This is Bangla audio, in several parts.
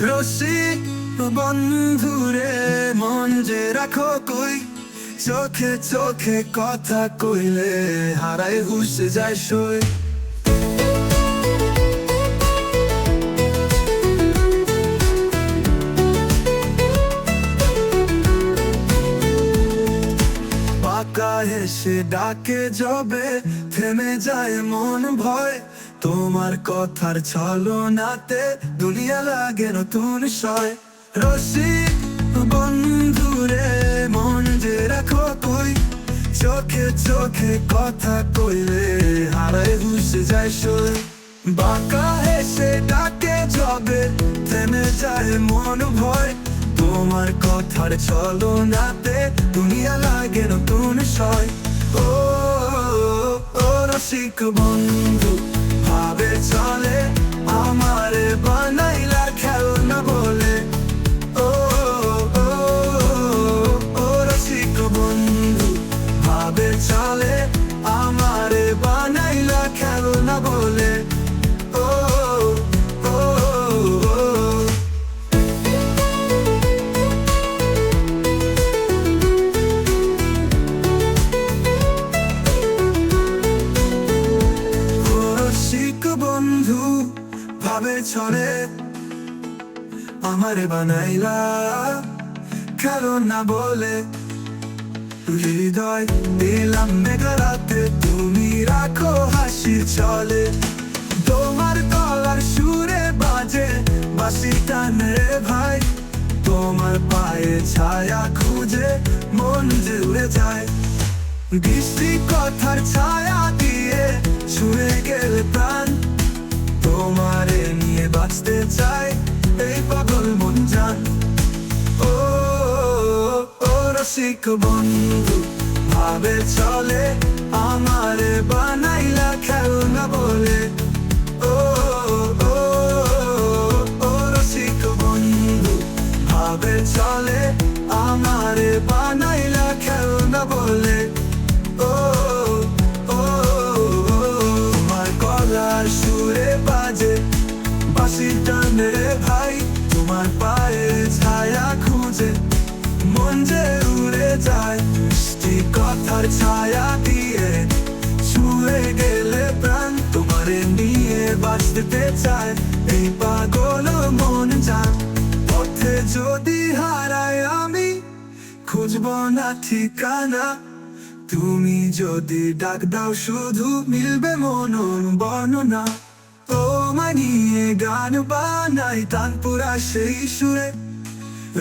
রসিক বন্ধুরে, মন যে রাখো কই? চোখে চোখে কথা কইলে হারায় হুশ যায় সই। পাকা এসে ডাকে যাবে, থেমে যায় মন ভয়। তোমার কথার ছলনাতে দুনিয়া লাগে নতুন সয়। রসিক বন্ধুরে, মন যে রাখো কই চোখে চোখে কথা কইলে হারায় হুশ যায় সই। বাঁকা হেসে ডাকে যাবে, থেমে যায় মন ভয়। তোমার কথার ছলনাতে দুনিয়া লাগে নতুন সয়। ও, রসিক বন্ধু। ভাবে চলে আমারে বানাইলা। কারণ না বলে হৃদয় দিলাম মেঘরাতে, তুমি রাখো হাসি চলে। তোমার গলার সুরে বাজে বাসি টানে ভাই। তোমার পায়ে ছায়া খুঁজে, মন জুড়ে যায়। বৃষ্টি কথার ছায়া দিয়ে ছুঁয়ে গেলে প্রাণ। তোমারে বাঁচতে চাই এই পাগল মন জান। ও রসিক বন্ধু, ভাবে চলে, আমারে বানাইলা খেলনা বলে। ও ও ও, রসিক বন্ধু, ভাবে চলে, আমারে বানাইলা বাঁচতে চায় এই পাগল মন যান পথে যদি হারায় আমি, খুঁজব না ঠিকানা। তুমি যদি ডাক দাও, শুধু মিলবে মনন বর্ণনা। তোমায় নিয়ে গান বানাই তানপুরা সেই সুরে।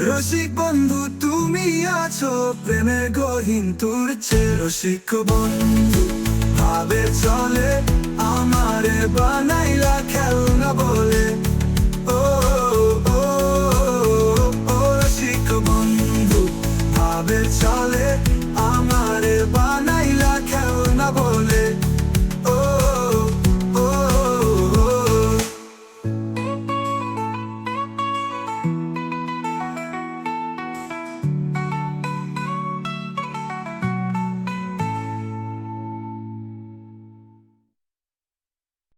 রসিক বন্ধু, তুমি আছো প্রেমের গহীন তুরছে। রসিক বন্ধু ভাবে চলে আমারে বানাইলা খেলনা বলে।